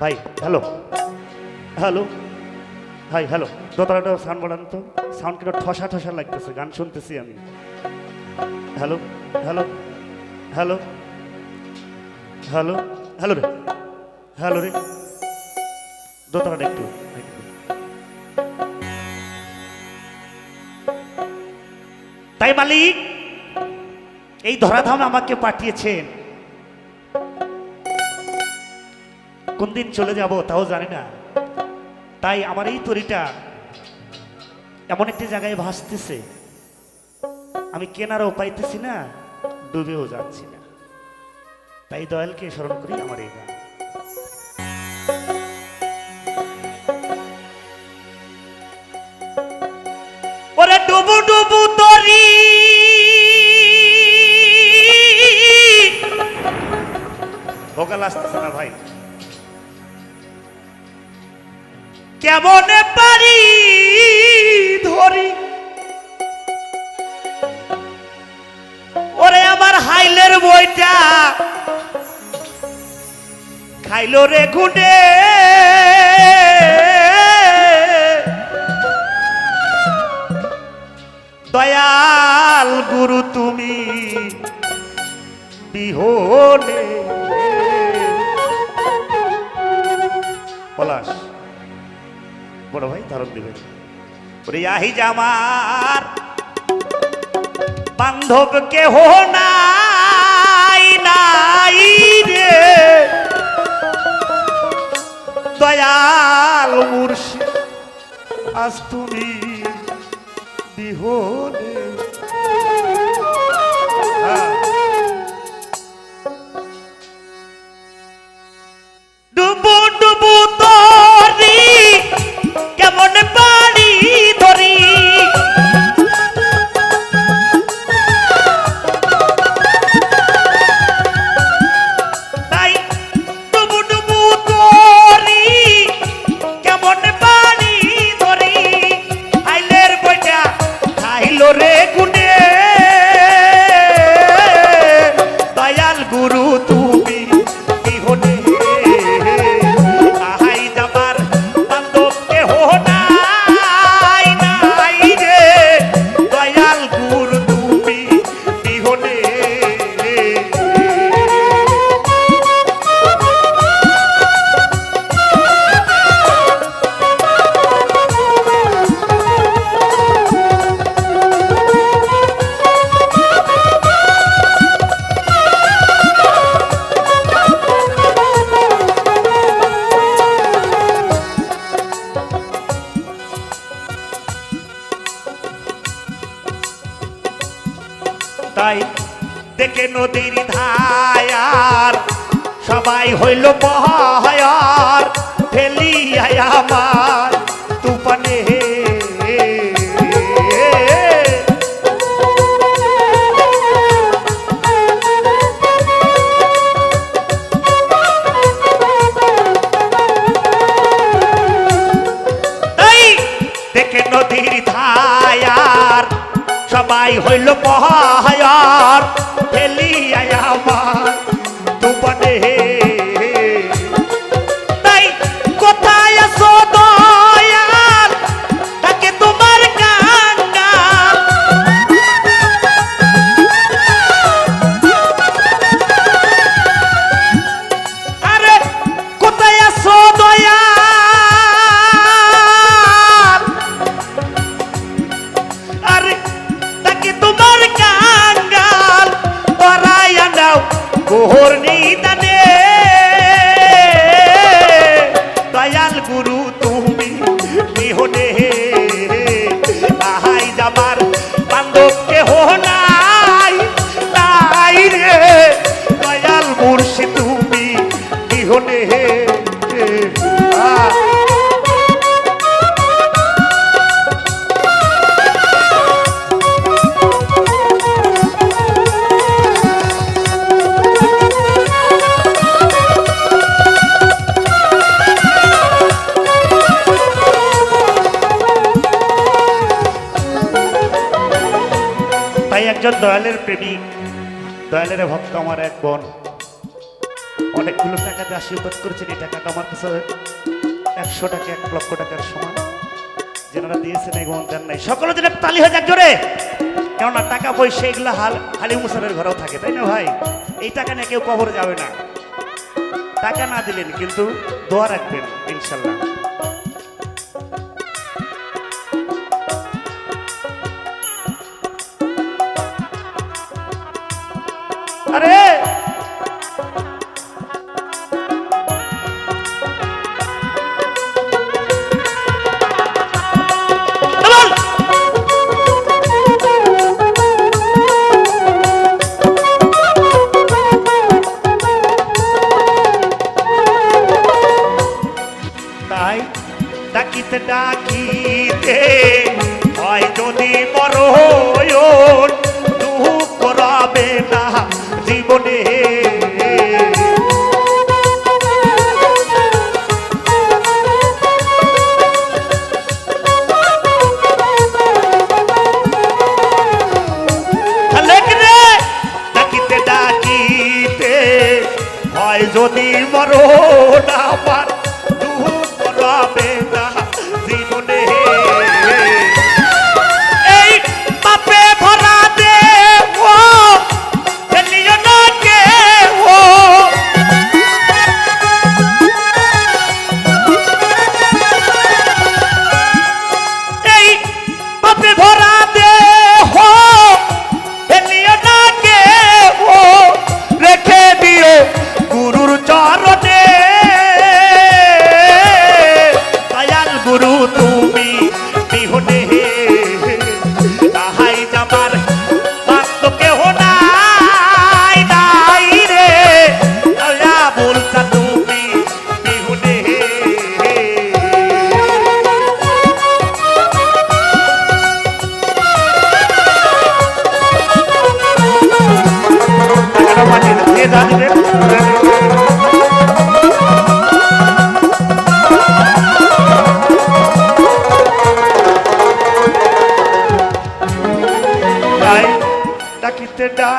ভাই, hello. Hello. Hi hello. দোতলাটা sound বাড়ান তো। সাউন্ড কিনা ঠসা ঠসা লাগতেছে, গান শুনতেছি আমি। Hello hello hello hello hello রে হ্যালো রে। দোতলাটা একটু। তাই মালিক, এই ধরাধাম আমাকে পাঠিয়েছেন। কোন দিন চলে যাব তাও জানি না। তাই আমার এই তরিটা এমন একটি জায়গায় ভাসতেছে। আমি কেনারও পাইতেছি না, ডুবেও যাচ্ছি না। তাই দয়ালকে স্মরণ করি আমার এই গান। ওরে ডুবু ডুবু তরি ভোকাল আসতেছে না ভাই। কেমনে পারি ধরি? ওরে আমার হাইলের বইটা খাইলো রে গুডে দয়াল গুরু, তুমি বিহনে। পলাশ। বড় ভাই, ধারণ দিবেন। ওরে জামার বান্ধব কেহ নাই নাই রে। দয়াল মুর্শি আজ তুমি বিহনে দেখে নদীর ধায়ার সবাই হইল বহায়ার ফেলিয়াই তুপানে তুফানে একজন দয়ালের প্রেমিক। দয়ালের ভক্ত আমার এক বোন। অনেকগুলো টাকা দিয়ে আশীর্বাদ করেছেন। এই টাকাটা আমার কাছে একশো টাকা, এক লক্ষ টাকার সমান। যেনারা দিয়েছেন এবং দেন নাই। জন্য একটা তালি হয়ে যাক জোরে। কেননা টাকা পয়সা এগুলো হাল হালি মুসারের ঘরেও থাকে, তাই না ভাই? এই টাকা নিয়ে কেউ কবরে যাবে না। টাকা না দিলেন, কিন্তু দোয়া রাখবেন, ইনশাল্লাহ। আরে! তাই ডাকিতে ডাকিতে হয় যদি মরণ দুঃখ রবে না। জীবনে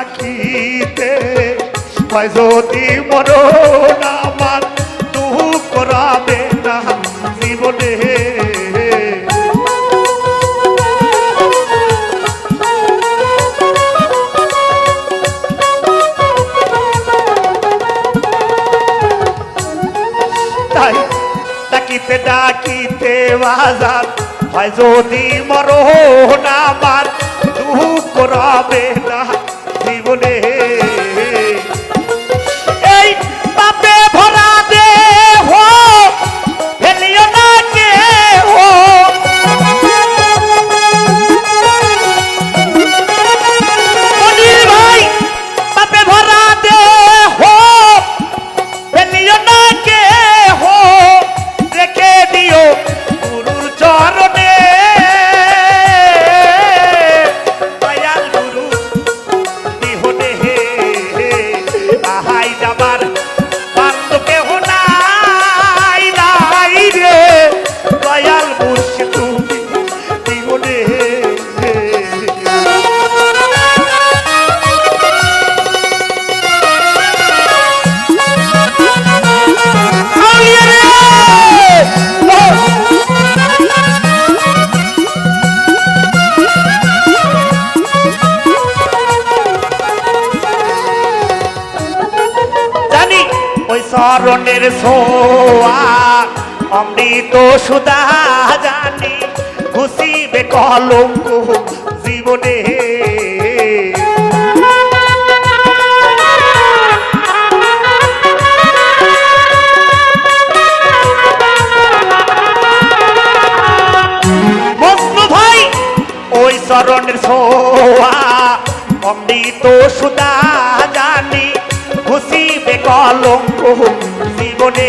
ডাকিতে হয় যদি মরণ আমার দুঃখ করাবে না, জীবনে। তাই ডাকিতে বাজার। যদি দুঃখ রবে না জীবনে ওই শরণের সোয়া অমৃত সুদা জানি, ঘুষিবে কলঙ্ক জীবনে। চরণের ছোয়া অমৃত সুদা জানি, ঘুষিবে কলঙ্ক জীবনে